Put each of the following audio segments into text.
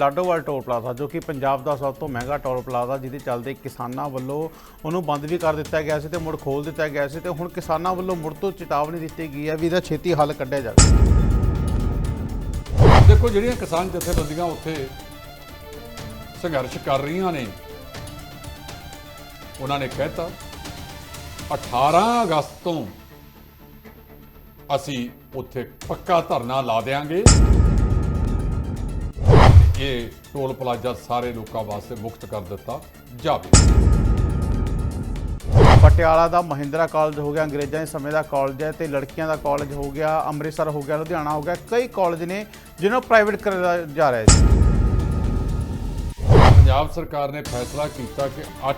Ladowal toll plaza, ਜੋ ਕਿ ਪੰਜਾਬ ਦਾ ਸਭ ਤੋਂ ਮਹਿੰਗਾ ਟੋਲ ਪਲਾਜ਼ਾ, ਜਿਹਦੇ ਚੱਲਦੇ ਕਿਸਾਨਾਂ ਵੱਲੋਂ ਉਹਨੂੰ ਬੰਦ ਵੀ ਕਰ ਦਿੱਤਾ ਗਿਆ ਸੀ ਤੇ ਮੁੜ ਖੋਲ ਦਿੱਤਾ ਗਿਆ ਸੀ ਤੇ ਹੁਣ ਕਿਸਾਨਾਂ ਵੱਲੋਂ ਮੁੜ ਤੋਂ ਚੇਤਾਵਨੀ ਦਿੱਤੀ ਗਈ ਹੈ ਵੀ ਇਹਦਾ ਛੇਤੀ ਹੱਲ ਕੱਢਿਆ ਜਾਵੇ। ਦੇਖੋ, ਜਿਹੜੀਆਂ ਕਿਸਾਨ ਜਥੇਬੰਦੀਆਂ ਉੱਥੇ ਸੰਘਰਸ਼ ਕਰ ਰਹੀਆਂ ਨੇ, ਉਹਨਾਂ ਨੇ ਕਹਿਤਾ 18 ਅਗਸਤ ਤੋਂ ਅਸੀਂ ਉੱਥੇ ਪੱਕਾ ਧਰਨਾ ਲਾ ਦੇਾਂਗੇ ਇਹ ਟੋਲ ਪਲਾਜ਼ਾ ਸਾਰੇ ਲੋਕਾਂ ਵਾਸਤੇ ਮੁਕਤ ਕਰ ਦਿੱਤਾ ਜਾਵੇ। ਪਟਿਆਲਾ ਦਾ ਮਹਿੰਦਰਾ ਕਾਲਜ ਹੋ ਗਿਆ ਅੰਗਰੇਜ਼ਾਂ ਦੇ ਸਮੇਂ ਦਾ ਕਾਲਜ ਹੈ ਤੇ ਲੜਕੀਆਂ ਦਾ ਕਾਲਜ ਹੋ ਗਿਆ ਅੰਮ੍ਰਿਤਸਰ ਹੋ ਗਿਆ ਲੁਧਿਆਣਾ ਹੋ ਗਿਆ ਕਈ ਕਾਲਜ ਨੇ ਜਿਹਨਾਂ ਪ੍ਰਾਈਵੇਟ ਕਰਿਆ ਜਾ ਰਿਹਾ ਹੈ। ਪੰਜਾਬ ਸਰਕਾਰ ਨੇ ਫੈਸਲਾ ਕੀਤਾ ਕਿ 8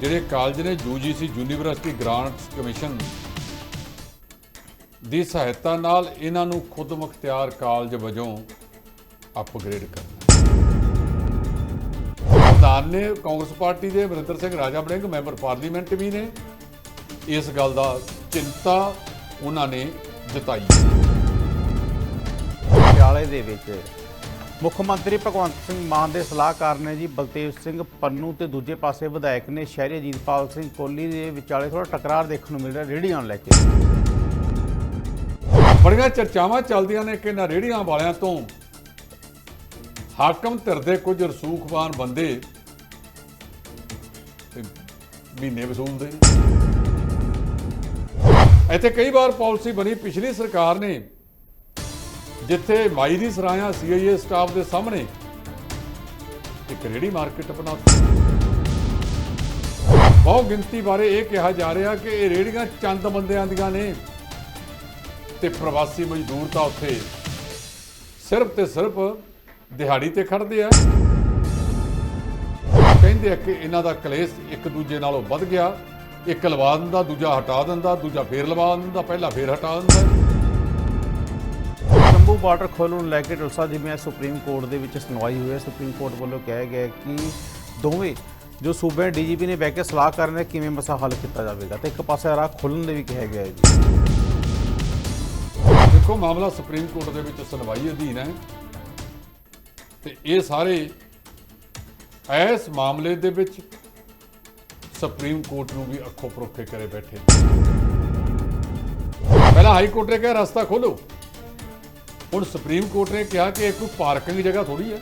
ਜਿਹੜੇ ਕਾਲਜ ਨੇ UGC ਯੂਨੀਵਰਸਿਟੀ ਗ੍ਰਾਂਟਸ ਕਮਿਸ਼ਨ ਦੀ ਸਹਾਇਤਾ ਨਾਲ ਇਹਨਾਂ ਨੂੰ ਖੁਦ ਮੁਖਤਿਆਰ ਕਾਲਜ ਵਜੋਂ ਅਪਗ੍ਰੇਡ ਕਰਨਾ ਪ੍ਰਧਾਨ ਨੇ ਕਾਂਗਰਸ ਪਾਰਟੀ ਦੇ ਅਮਰਿੰਦਰ ਸਿੰਘ ਰਾਜਾ ਬੜਿੰਗ ਮੈਂਬਰ ਪਾਰਲੀਮੈਂਟ ਵੀ ਨੇ। ਇਸ ਗੱਲ ਦਾ ਚਿੰਤਾ ਉਹਨਾਂ ਨੇ ਜਤਾਈ ਪਟਿਆਲੇ ਦੇ ਵਿੱਚ ਮੁੱਖ ਮੰਤਰੀ ਭਗਵੰਤ ਸਿੰਘ ਮਾਨ ਦੇ ਸਲਾਹਕਾਰ ਨੇ ਜੀ ਬਲਤੇਵ ਸਿੰਘ ਪੰਨੂ ਤੇ ਦੂਜੇ ਪਾਸੇ ਵਿਧਾਇਕ ਨੇ ਸ਼ਹਿਰੀ ਅਜੀਤਪਾਲ ਸਿੰਘ ਕੋਹਲੀ ਦੇ ਵਿਚਾਲੇ ਥੋੜਾ ਟਕਰਾਰ ਦੇਖਣ ਨੂੰ ਮਿਲ ਰਿਹਾ, ਰੇਹੜੀਆਂ ਨੂੰ ਲੈ ਕੇ। ਬੜੀਆਂ ਚਰਚਾਵਾਂ ਚੱਲਦੀਆਂ ਨੇ ਕਿ ਇਹਨਾਂ ਰੇੜੀਆਂ ਵਾਲਿਆਂ ਤੋਂ ਹਾਕਮ ਧਿਰ ਦੇ ਕੁਝ ਰਸੂਖਵਾਨ ਬੰਦੇ ਮਹੀਨੇ ਵਸੂਲਦੇ ਇੱਥੇ ਕਈ ਵਾਰ ਪਾਲਿਸੀ ਬਣੀ। ਪਿਛਲੀ ਸਰਕਾਰ ਨੇ ਜਿੱਥੇ ਮਾਈ ਦੀ ਸਰਾਇਆ ਸੀਆਈਏ ਸਟਾਫ ਦੇ ਸਾਹਮਣੇ ਇੱਕ ਰੇੜੀ ਮਾਰਕੀਟ ਬਣਾਤੀ। ਬਹੁ ਗਿਣਤੀ ਬਾਰੇ ਇਹ ਕਿਹਾ ਜਾ ਰਿਹਾ ਕਿ ਇਹ ਰੇੜੀਆਂ ਚੰਦ ਬੰਦਿਆਂ ਦੀਆਂ ਨੇ। ਤੇ ਪ੍ਰਵਾਸੀ ਮਜ਼ਦੂਰ ਤਾਂ ਉੱਥੇ ਸਿਰਫ ਤੇ ਸਿਰਫ ਦਿਹਾੜੀ ਤੇ ਖੜਦੇ ਆ। ਕਹਿੰਦੇ ਆ ਕਿ ਇਹਨਾਂ ਦਾ ਕਲੇਸ਼ ਇੱਕ ਦੂਜੇ ਨਾਲੋਂ ਵੱਧ ਗਿਆ। ਇੱਕ ਲਵਾ ਦਿੰਦਾ, ਦੂਜਾ ਹਟਾ ਦਿੰਦਾ, ਦੂਜਾ ਫੇਰ ਲਵਾ ਦਿੰਦਾ, ਪਹਿਲਾ ਫੇਰ ਹਟਾ ਦਿੰਦਾ। ਸ਼ੰਭੂ ਬਾਰਡਰ ਖੋਲ੍ਹਣ ਨੂੰ ਲੈ ਕੇ ਟੁਲਸਾ ਜਿਵੇਂ ਸੁਪਰੀਮ ਕੋਰਟ ਦੇ ਵਿੱਚ ਸੁਣਵਾਈ ਹੋਈ ਹੈ। ਸੁਪਰੀਮ ਕੋਰਟ ਵੱਲੋਂ ਕਿਹਾ ਗਿਆ ਕਿ ਦੋਵੇਂ ਜੋ ਸੂਬੇ ਡੀਜੀਪੀ ਨੇ ਬਹਿ ਕੇ ਸਲਾਹ ਕਰ ਰਹੇ ਨੇ ਕਿਵੇਂ ਮਸਲਾ ਹੱਲ ਕੀਤਾ ਜਾਵੇਗਾ। ਤੇ ਇੱਕ ਪਾਸੇ ਰਾਹ ਖੋਲ੍ਹਣ ਦੇ ਵੀ ਕਿਹਾ ਗਿਆ ਹੈ ਜੀ। ਦੇਖੋ, ਮਾਮਲਾ ਸੁਪਰੀਮ ਕੋਰਟ ਦੇ ਵਿੱਚ ਸੁਣਵਾਈ ਅਧੀਨ ਹੈ। ਤੇ ਇਹ ਸਾਰੇ ਇਸ ਮਾਮਲੇ ਦੇ ਵਿੱਚ ਸੁਪਰੀਮ ਕੋਰਟ ਨੂੰ ਵੀ ਅੱਖੋਂ ਪਰੋਖੇ ਕਰੇ ਬੈਠੇ ਪਹਿਲਾਂ ਹਾਈ ਕੋਰਟ ਨੇ ਕਿਹਾ, ਰਸਤਾ ਖੋਲੋ ਹੁਣ ਸੁਪਰੀਮ ਕੋਰਟ ਨੇ ਕਿਹਾ ਕਿ ਇਹ ਕੋਈ ਪਾਰਕਿੰਗ ਜਗ੍ਹਾ ਥੋੜੀ ਹੈ।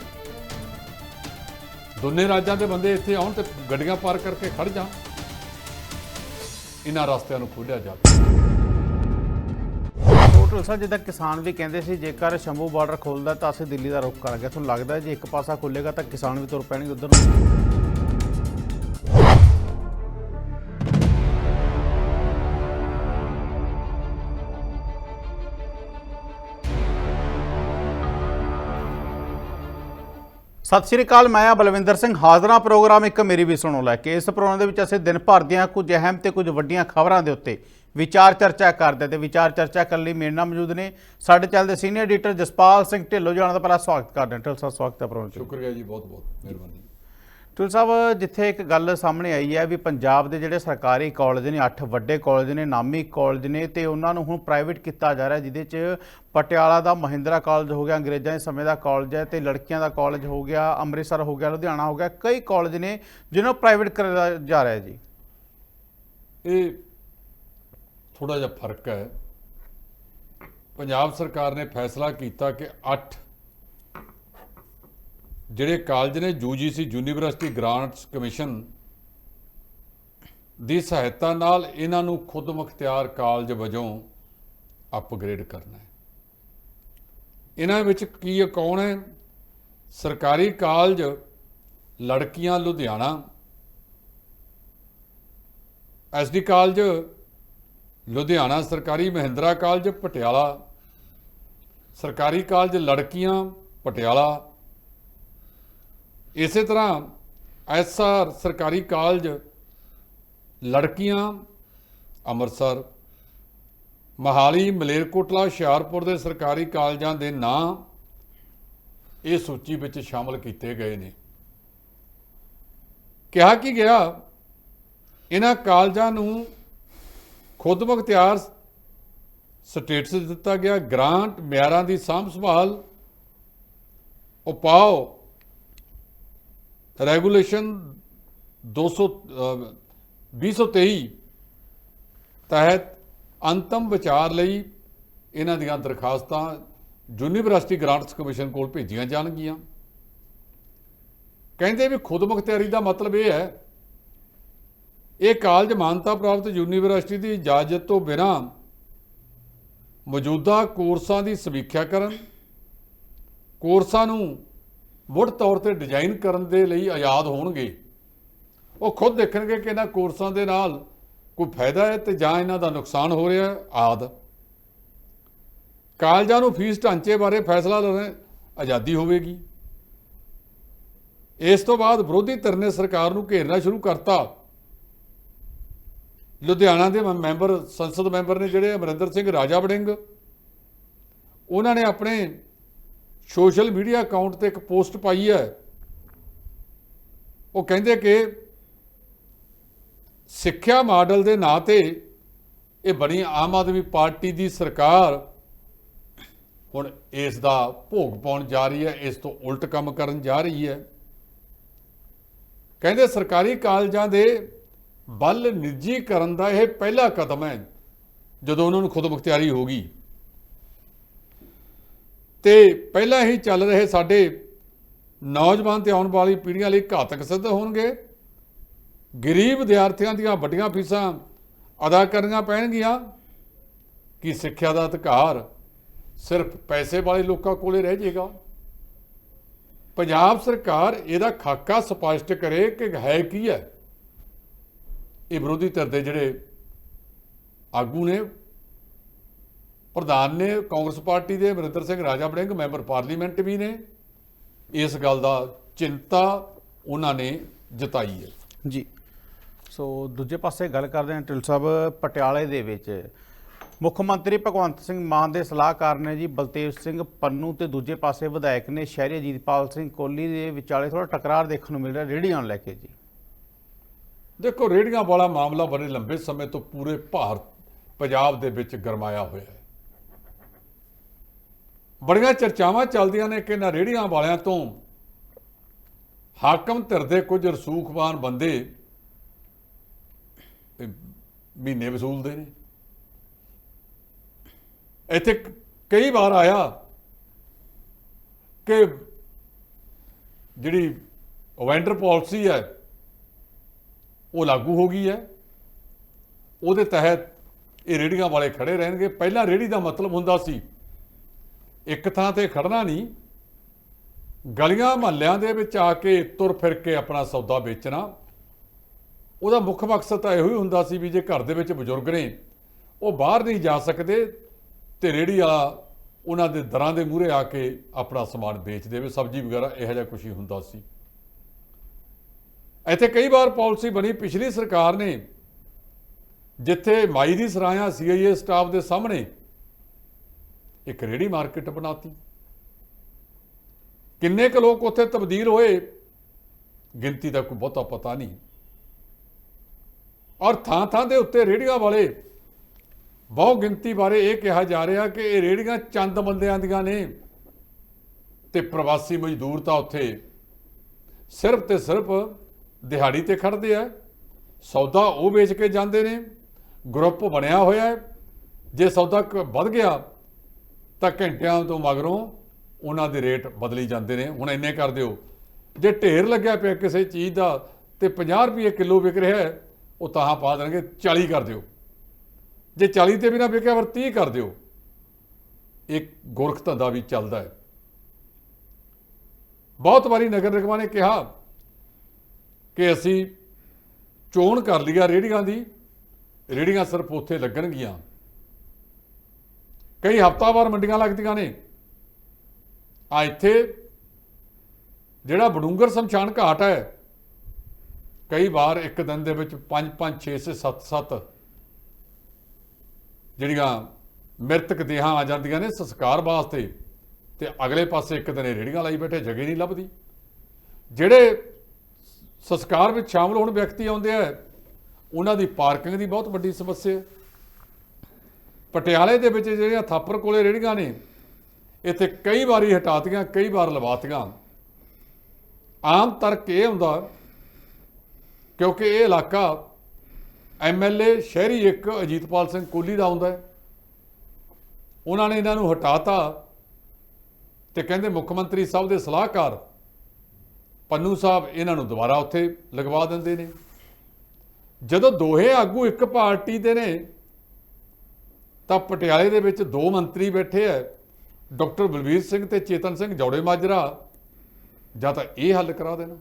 ਦੋਨੇ ਰਾਜਾਂ ਦੇ ਬੰਦੇ ਇੱਥੇ ਆਉਣ ਤੇ ਗੱਡੀਆਂ ਪਾਰਕ ਕਰਕੇ ਖੜ ਜਾਣ। ਇਹਨਾਂ ਰਸਤਿਆਂ ਨੂੰ ਖੋਲ੍ਹਿਆ ਜਾਵੇ। ਟੋਟਲ ਸਰ ਜਿੱਦਾਂ ਕਿਸਾਨ ਵੀ ਕਹਿੰਦੇ ਸੀ, ਜੇਕਰ ਸ਼ੰਭੂ ਬਾਰਡਰ ਖੋਲਦਾ ਤਾਂ ਅਸੀਂ ਦਿੱਲੀ ਦਾ ਰੁਖ ਕਰਾਂਗੇ। ਤੁਹਾਨੂੰ ਲੱਗਦਾ ਜੇ ਇੱਕ ਪਾਸਾ ਖੁੱਲੇਗਾ ਤਾਂ ਕਿਸਾਨ ਵੀ ਤੁਰ ਪੈਣਗੇ ਉਧਰ ਨੂੰ? ਸਤਿ ਸ਼੍ਰੀ ਅਕਾਲ, ਮੈਂ ਆ ਬਲਵਿੰਦਰ ਸਿੰਘ। ਹਾਜ਼ਰਾਂ ਪ੍ਰੋਗਰਾਮ ਇੱਕ ਮੇਰੀ ਵੀ ਸੁਣੋ ਲੈ ਕੇ। ਇਸ ਪ੍ਰੋਗਰਾਮ ਦੇ ਵਿੱਚ ਅਸੀਂ ਦਿਨ ਭਰ ਦੀਆਂ ਕੁਝ ਅਹਿਮ ਤੇ ਕੁਝ ਵੱਡੀਆਂ ਖਬਰਾਂ ਦੇ ਉੱਤੇ ਵਿਚਾਰ ਚਰਚਾ ਕਰਦੇ ਤੇ ਵਿਚਾਰ ਚਰਚਾ ਕਰਨ ਲਈ ਮੇਰੇ ਨਾਲ ਮੌਜੂਦ ਨੇ ਸਾਡੇ ਚੱਲਦੇ ਸੀਨੀਅਰ ਐਡੀਟਰ ਜਸਪਾਲ ਸਿੰਘ ਢਿੱਲੋਂ ਜਾਣ ਦਾ ਪਹਿਲਾ ਸਵਾਗਤ ਕਰਦੇ ਹਾਂ। ਢਿੱਲੋਂ ਸਾਹਿਬ ਸਵਾਗਤ ਹੈ ਪ੍ਰੋਗਰਾਮ 'ਚ। ਸ਼ੁਕਰੀਆ ਜੀ ਬਹੁਤ ਬਹੁਤ ਮਿਹਰਬਾਨੀ। ਟੁਲ ਸਾਹਿਬ ਜਿੱਥੇ ਇੱਕ ਗੱਲ ਸਾਹਮਣੇ ਆਈ ਹੈ ਵੀ ਪੰਜਾਬ ਦੇ ਜਿਹੜੇ ਸਰਕਾਰੀ ਕਾਲਜ ਨੇ 8 ਵੱਡੇ ਕਾਲਜ ਨੇ ਨਾਮੀ ਕਾਲਜ ਨੇ ਤੇ ਉਹਨਾਂ ਨੂੰ ਹੁਣ ਪ੍ਰਾਈਵੇਟ ਕੀਤਾ ਜਾ ਰਿਹਾ ਜਿਹਦੇ 'ਚ ਪਟਿਆਲਾ ਦਾ ਮਹਿੰਦਰਾ ਕਾਲਜ ਹੋ ਗਿਆ ਅੰਗਰੇਜ਼ਾਂ ਦੇ ਸਮੇਂ ਦਾ ਕਾਲਜ ਹੈ ਤੇ ਲੜਕੀਆਂ ਦਾ ਕਾਲਜ ਹੋ ਗਿਆ ਅੰਮ੍ਰਿਤਸਰ ਹੋ ਗਿਆ ਲੁਧਿਆਣਾ ਹੋ ਗਿਆ ਕਈ ਕਾਲਜ ਨੇ ਜਿਹਨਾਂ ਪ੍ਰਾਈਵੇਟ ਕਰਿਆ ਜਾ ਰਿਹਾ ਜੀ। ਇਹ ਥੋੜਾ ਜਿਹਾ ਫ਼ਰਕ ਹੈ। ਪੰਜਾਬ ਸਰਕਾਰ ਨੇ ਫੈਸਲਾ ਕੀਤਾ ਕਿ 8 ਜਿਹੜੇ ਕਾਲਜ ਨੇ UGC ਯੂਨੀਵਰਸਿਟੀ ਗ੍ਰਾਂਟਸ ਕਮਿਸ਼ਨ ਦੀ ਸਹਾਇਤਾ ਨਾਲ ਇਹਨਾਂ ਨੂੰ ਖੁਦ ਮੁਖਤਿਆਰ ਕਾਲਜ ਵਜੋਂ ਅਪਗ੍ਰੇਡ ਕਰਨਾ ਹੈ। ਇਹਨਾਂ ਵਿੱਚ ਕੀ ਕੌਣ ਹੈ? ਸਰਕਾਰੀ ਕਾਲਜ ਲੜਕੀਆਂ ਲੁਧਿਆਣਾ ਐਸਡੀ ਕਾਲਜ ਲੁਧਿਆਣਾ ਸਰਕਾਰੀ ਮਹਿੰਦਰਾ ਕਾਲਜ, ਪਟਿਆਲਾ। ਸਰਕਾਰੀ ਕਾਲਜ ਲੜਕੀਆਂ, ਪਟਿਆਲਾ। ਇਸੇ ਤਰ੍ਹਾਂ ਐਸਆਰ ਸਰਕਾਰੀ ਕਾਲਜ, ਲੜਕੀਆਂ, ਅੰਮ੍ਰਿਤਸਰ। ਮਹਾਲੀ, ਮਲੇਰਕੋਟਲਾ, ਹੁਸ਼ਿਆਰਪੁਰ ਦੇ ਸਰਕਾਰੀ ਕਾਲਜਾਂ ਦੇ ਨਾਂ ਇਹ ਸੂਚੀ ਵਿੱਚ ਸ਼ਾਮਲ ਕੀਤੇ ਗਏ ਨੇ। ਕਿਹਾ ਕਿ ਗਿਆ? ਇਹਨਾਂ ਕਾਲਜਾਂ ਨੂੰ ਖੁਦ ਮੁਖਤਿਆਰ ਸਟੇਟਸ ਦਿੱਤਾ ਗਿਆ ਗ੍ਰਾਂਟ ਮਿਆਰਾਂ ਦੀ ਸਾਂਭ ਸੰਭਾਲ ਉਹ ਪਾਓ। ਰੈਗੂਲੇਸ਼ਨ 200 ਅਹ, 223 ਤਹਿਤ ਅੰਤਮ ਵਿਚਾਰ ਲਈ ਇਹਨਾਂ ਦੀਆਂ ਦਰਖਾਸਤਾਂ ਯੂਨੀਵਰਸਿਟੀ ਗ੍ਰਾਂਟਸ ਕਮਿਸ਼ਨ ਕੋਲ ਭੇਜੀਆਂ ਜਾਣਗੀਆਂ। ਕਹਿੰਦੇ ਵੀ ਖੁਦ ਮੁਖਤਿਆਰੀ ਦਾ ਮਤਲਬ ਇਹ ਹੈ ਇਹ ਕਾਲਜ ਮਾਨਤਾ ਪ੍ਰਾਪਤ ਯੂਨੀਵਰਸਿਟੀ ਦੀ ਇਜਾਜ਼ਤ ਤੋਂ ਬਿਨਾਂ ਮੌਜੂਦਾ ਕੋਰਸਾਂ ਦੀ ਸਮੀਖਿਆ ਕਰਨ, ਕੋਰਸਾਂ ਨੂੰ ਮੁੜ ਤੌਰ ਤੇ ਡਿਜ਼ਾਈਨ ਕਰਨ ਦੇ ਲਈ ਆਜ਼ਾਦ ਹੋਣਗੇ। ਉਹ ਖੁਦ ਦੇਖਣਗੇ ਕਿ ਇਹਨਾਂ ਕੋਰਸਾਂ ਦੇ ਨਾਲ ਕੋਈ ਫਾਇਦਾ ਹੈ ਤੇ ਜਾਂ ਇਹਨਾਂ ਦਾ ਨੁਕਸਾਨ ਹੋ ਰਿਹਾ ਹੈ, ਆਦ। ਕਾਲਜਾਂ ਨੂੰ ਫੀਸ ਢਾਂਚੇ ਬਾਰੇ ਫੈਸਲਾ ਲੈਣ ਆਜ਼ਾਦੀ ਹੋਵੇਗੀ। ਇਸ ਤੋਂ ਬਾਅਦ ਵਿਰੋਧੀ ਧਿਰ ਨੇ ਸਰਕਾਰ ਨੂੰ ਘੇਰਨਾ ਸ਼ੁਰੂ ਕਰਤਾ। ਲੁਧਿਆਣਾ ਦੇ ਮੈਂਬਰ, ਸੰਸਦ ਮੈਂਬਰ ਨੇ ਜਿਹੜੇ ਅਮਰਿੰਦਰ ਸਿੰਘ ਰਾਜਾ ਵੜਿੰਗ, ਉਹਨਾਂ ਨੇ ਆਪਣੇ ਸੋਸ਼ਲ ਮੀਡੀਆ ਅਕਾਊਂਟ ਤੇ ਇੱਕ ਪੋਸਟ ਪਾਈ ਹੈ। ਉਹ ਕਹਿੰਦੇ ਕਿ ਸਿੱਖਿਆ ਮਾਡਲ ਦੇ ਨਾਂ ਤੇ ਇਹ ਬਣੀ ਆਮ ਆਦਮੀ ਪਾਰਟੀ ਦੀ ਸਰਕਾਰ। ਹੁਣ ਇਸ ਦਾ ਭੋਗ ਪਾਉਣ ਜਾ ਰਹੀ ਹੈ, ਇਸ ਤੋਂ ਉਲਟ ਕੰਮ ਕਰਨ ਜਾ ਰਹੀ ਹੈ। ਕਹਿੰਦੇ ਸਰਕਾਰੀ ਕਾਲਜਾਂ ਦੇ ਬਲ ਨਿੱਜੀਕਰਨ ਦਾ ਇਹ ਪਹਿਲਾ ਕਦਮ ਹੈ, ਜਦੋਂ ਉਹਨਾਂ ਨੂੰ ਖੁਦ ਮੁਖਤਿਆਰੀ ਗਈ। ਤੇ ਪਹਿਲਾਂ ਹੀ ਚੱਲ ਰਹੇ ਸਾਡੇ ਨੌਜਵਾਨ ਤੇ ਆਉਣ ਵਾਲੀ ਪੀੜ੍ਹੀਆਂ ਲਈ ਘਾਤਕ ਸਿੱਧ ਹੋਣਗੇ। ਗਰੀਬ ਵਿਦਿਆਰਥੀਆਂ ਦੀਆਂ ਵੱਡੀਆਂ ਫੀਸਾਂ ਅਦਾ ਕਰਨੀਆਂ ਪੈਣਗੀਆਂ। ਕਿ ਸਿੱਖਿਆ ਦਾ ਅਧਿਕਾਰ ਸਿਰਫ ਪੈਸੇ ਵਾਲੇ ਲੋਕਾਂ ਕੋਲੇ ਰਹਿ ਜਾਏਗਾ? ਪੰਜਾਬ ਸਰਕਾਰ ਇਹਦਾ ਖਾਕਾ ਸਪਸ਼ਟ ਕਰੇ ਕਿ ਹੈ ਕੀ ਹੈ? ਇਹ ਵਿਰੋਧੀ ਧਿਰ ਦੇ ਜਿਹੜੇ ਆਗੂ ਨੇ, ਪ੍ਰਧਾਨ ਨੇ, ਕਾਂਗਰਸ ਪਾਰਟੀ ਦੇ ਅਮਰਿੰਦਰ ਸਿੰਘ ਰਾਜਾ ਬੜਿੰਗ ਮੈਂਬਰ ਪਾਰਲੀਮੈਂਟ ਵੀ ਨੇ, ਇਸ ਗੱਲ ਦਾ ਚਿੰਤਾ ਉਹਨਾਂ ਨੇ ਜਤਾਈ ਹੈ। ਜੀ। ਸੋ ਦੂਜੇ ਪਾਸੇ ਗੱਲ ਕਰਦੇ ਹਾਂ ਟਿਲ ਸਾਹਿਬ ਪਟਿਆਲੇ ਦੇ ਵਿੱਚ। ਮੁੱਖ ਮੰਤਰੀ ਭਗਵੰਤ ਸਿੰਘ ਮਾਨ ਦੇ ਸਲਾਹਕਾਰ ਨੇ ਜੀ ਬਲਤੇਵ ਸਿੰਘ ਪੰਨੂ ਤੇ ਦੂਜੇ ਪਾਸੇ ਵਿਧਾਇਕ ਨੇ ਸ਼ਹਿਰੀ ਅਜੀਤਪਾਲ ਸਿੰਘ ਕੋਹਲੀ ਦੇ ਵਿਚਾਲੇ ਥੋੜਾ ਟਕਰਾਰ ਦੇਖਣ ਨੂੰ ਮਿਲ ਰਿਹਾ, ਰੇਹੜੀਆਂ ਆਉਣ ਲੈ ਕੇ ਜੀ। ਦੇਖੋ, ਰੇੜੀਆਂ ਵਾਲਾ ਮਾਮਲਾ ਬੜੇ ਲੰਬੇ ਸਮੇਂ ਤੋਂ ਪੂਰੇ ਭਾਰਤ, ਪੰਜਾਬ ਦੇ ਵਿੱਚ ਗਰਮਾਇਆ ਹੋਇਆ ਹੈ। ਬੜੀਆਂ ਚਰਚਾਵਾਂ ਚੱਲਦੀਆਂ ਨੇ ਕਿ ਇਹਨਾਂ ਰੇੜੀਆਂ ਵਾਲਿਆਂ ਤੋਂ ਹਾਕਮ ਧਿਰ ਦੇ ਕੁਝ ਰਸੂਖਵਾਨ ਬੰਦੇ ਮਹੀਨੇ ਵਸੂਲਦੇ ਨੇ। ਇੱਥੇ ਕਈ ਵਾਰ ਆਇਆ ਕਿ ਜਿਹੜੀ ਵੈਂਡਰ ਪਾਲਿਸੀ ਹੈ ਉਹ ਲਾਗੂ ਹੋ ਗਈ ਹੈ। ਉਹਦੇ ਤਹਿਤ ਇਹ ਰੇੜੀਆਂ ਵਾਲੇ ਖੜੇ ਰਹਿਣਗੇ। ਪਹਿਲਾਂ ਰੇੜੀ ਦਾ ਮਤਲਬ ਹੁੰਦਾ ਸੀ, ਇੱਕ ਥਾਂ ਤੇ ਖੜਨਾ ਨਹੀਂ, ਗਲੀਆਂ ਮਹੱਲਿਆਂ ਦੇ ਵਿੱਚ ਆ ਕੇ ਤੁਰ ਫਿਰ ਕੇ ਆਪਣਾ ਸੌਦਾ ਵੇਚਣਾ। ਉਹਦਾ ਮੁੱਖ ਮਕਸਦ ਤਾਂ ਇਹੋ ਹੀ ਹੁੰਦਾ ਸੀ ਵੀ ਜੇ ਘਰ ਦੇ ਵਿੱਚ ਬਜ਼ੁਰਗ ਨੇ, ਉਹ ਬਾਹਰ ਨਹੀਂ ਜਾ ਸਕਦੇ ਤੇ ਰੇੜੀ ਵਾਲਾ ਉਹਨਾਂ ਦੇ ਦਰਾਂ ਦੇ ਮੂਹਰੇ ਆ ਕੇ ਆਪਣਾ ਸਮਾਨ ਵੇਚ ਦੇਵੇ। ਸਬਜ਼ੀ ਵਗੈਰਾ ਇਹੋ ਜਿਹਾ ਕੁਝ ਹੀ ਹੁੰਦਾ ਸੀ। ਇੱਥੇ ਕਈ ਵਾਰ ਪਾਲਿਸੀ ਬਣੀ, ਪਿਛਲੀ ਸਰਕਾਰ ਨੇ ਜਿੱਥੇ ਮਾਈ ਦੀ ਸਰਾਇਆ ਸੀਆਈਏ ਸਟਾਫ ਦੇ ਸਾਹਮਣੇ ਇੱਕ ਰੇੜੀ ਮਾਰਕੀਟ ਬਣਾਤੀ। ਕਿੰਨੇ ਕੁ ਲੋਕ ਉੱਥੇ ਤਬਦੀਲ ਹੋਏ, ਗਿਣਤੀ ਦਾ ਕੋਈ ਬਹੁਤਾ ਪਤਾ ਨਹੀਂ। ਔਰ ਥਾਂ ਥਾਂ ਦੇ ਉੱਤੇ ਰੇੜੀਆਂ ਵਾਲੇ ਬਹੁ ਗਿਣਤੀ ਬਾਰੇ ਇਹ ਕਿਹਾ ਜਾ ਰਿਹਾ ਕਿ ਇਹ ਰੇੜੀਆਂ ਚੰਦ ਬੰਦਿਆਂ ਦੀਆਂ ਨੇ ਤੇ ਪ੍ਰਵਾਸੀ ਮਜ਼ਦੂਰ ਤਾਂ ਉੱਥੇ ਸਿਰਫ ਤੇ ਸਿਰਫ ਦਿਹਾੜੀ ਤੇ ਖੜਦੇ ਆ, ਸੌਦਾ ਉਹ ਵੇਚ ਕੇ ਜਾਂਦੇ ਨੇ, ਗਰੁੱਪ ਬਣਿਆ ਹੋਇਆ ਹੈ। ਜੇ ਸੌਦਾ ਕ- ਵੱਧ ਗਿਆ, ਤਾਂ ਘੰਟਿਆਂ ਤੋਂ ਮਗਰੋਂ ਉਹਨਾਂ ਦੇ ਰੇਟ ਬਦਲੀ ਜਾਂਦੇ ਨੇ। ਹੁਣ ਇੰਨੇ ਕਰ ਦਿਓ, ਜੇ ਢੇਰ ਲੱਗਿਆ ਪਿਆ ਕਿਸੇ ਚੀਜ਼ ਦਾ ਤੇ 50 ਰੁਪਏ ਕਿਲੋ ਵਿਕ ਰਿਹਾ ਹੈ, ਉਹ ਤਾਂ ਪਾ ਦੇਣਗੇ 40 ਕਰ ਦਿਓ। ਜੇ 40 ਤੇ ਵੀ ਨਾ ਵਿਕਿਆ ਫਿਰ 30 ਕਰ ਦਿਓ। ਇੱਕ ਗੁਰਖ ਧੰਦਾ ਵੀ ਚੱਲਦਾ ਹੈ। ਬਹੁਤ ਵਾਰੀ ਨਗਰ ਨਿਗਮਾਂ ਨੇ ਕਿਹਾ ਕਿ ਅਸੀਂ ਚੋਣ ਕਰ ਲਿਆ ਰੇੜੀਆਂ ਦੀ। ਰੇੜੀਆਂ ਸਿਰਫ ਉੱਥੇ ਲੱਗਣਗੀਆਂ। ਕਈ ਹਫ਼ਤਾਵਾਰ ਮੰਡੀਆਂ ਲੱਗਦੀਆਂ ਨੇ। ਆ ਇੱਥੇ ਜਿਹੜਾ ਬਡੂੰਗਰ ਸ਼ਮਸ਼ਾਨ ਘਾਟ ਹੈ, ਕਈ ਵਾਰ ਇੱਕ ਦਿਨ ਦੇ ਵਿੱਚ 5 5 6 ਸੇ 7 7 ਜਿਹੜੀਆਂ ਮ੍ਰਿਤਕ ਦੇਹਾਂ ਆ ਜਾਂਦੀਆਂ ਨੇ ਸੰਸਕਾਰ ਵਾਸਤੇ ਤੇ ਅਗਲੇ ਪਾਸੇ ਇੱਕ ਦਿਨ ਇਹ ਰੇੜੀਆਂ ਲਾਈ ਬੈਠੇ, ਜਗ੍ਹਾ ਨਹੀਂ ਲੱਭਦੀ। ਜਿਹੜੇ ਸੰਸਕਾਰ ਵਿੱਚ ਸ਼ਾਮਲ ਹੋਣ ਵਿਅਕਤੀ ਆਉਂਦੇ ਆ, ਉਹਨਾਂ ਦੀ ਪਾਰਕਿੰਗ ਦੀ ਬਹੁਤ ਵੱਡੀ ਸਮੱਸਿਆ ਪਟਿਆਲੇ ਦੇ ਵਿੱਚ ਜਿਹੜੀਆਂ ਥਾਪਰ ਕੋਲੇ ਰੇੜੀਆਂ ਨੇ, ਇੱਥੇ ਕਈ ਵਾਰੀ ਹਟਾਤੀਆਂ, ਕਈ ਵਾਰ ਲਵਾਤੀਆਂ। ਆਮ ਤਰਕ ਇਹ ਹੁੰਦਾ ਕਿਉਂਕਿ ਇਹ ਇਲਾਕਾ ਐਮਐਲਏ ਸ਼ਹਿਰੀ ਇੱਕ ਅਜੀਤਪਾਲ ਸਿੰਘ ਕੋਹਲੀ ਦਾ ਆਉਂਦਾ ਹੈ। ਉਹਨਾਂ ਨੇ ਇਹਨਾਂ ਨੂੰ ਹਟਾਤਾ ਤੇ ਕਹਿੰਦੇ ਮੁੱਖ ਮੰਤਰੀ ਸਾਹਿਬ ਦੇ ਸਲਾਹਕਾਰ ਪੰਨੂ ਸਾਹਿਬ ਇਹਨਾਂ ਨੂੰ ਦੁਬਾਰਾ ਉੱਥੇ ਲਗਵਾ ਦਿੰਦੇ ਨੇ। ਜਦੋਂ ਦੋਹੇ ਆਗੂ ਇੱਕ ਪਾਰਟੀ ਦੇ ਨੇ, ਤਾਂ ਪਟਿਆਲੇ ਦੇ ਵਿੱਚ ਦੋ ਮੰਤਰੀ ਬੈਠੇ ਐ ਡਾਕਟਰ ਬਲਬੀਰ ਸਿੰਘ ਤੇ ਚੇਤਨ ਸਿੰਘ ਜੌੜੇ ਮਾਜਰਾ। ਜਾਂ ਤਾਂ ਇਹ ਹੱਲ ਕਰਾ ਦੇਣਾ,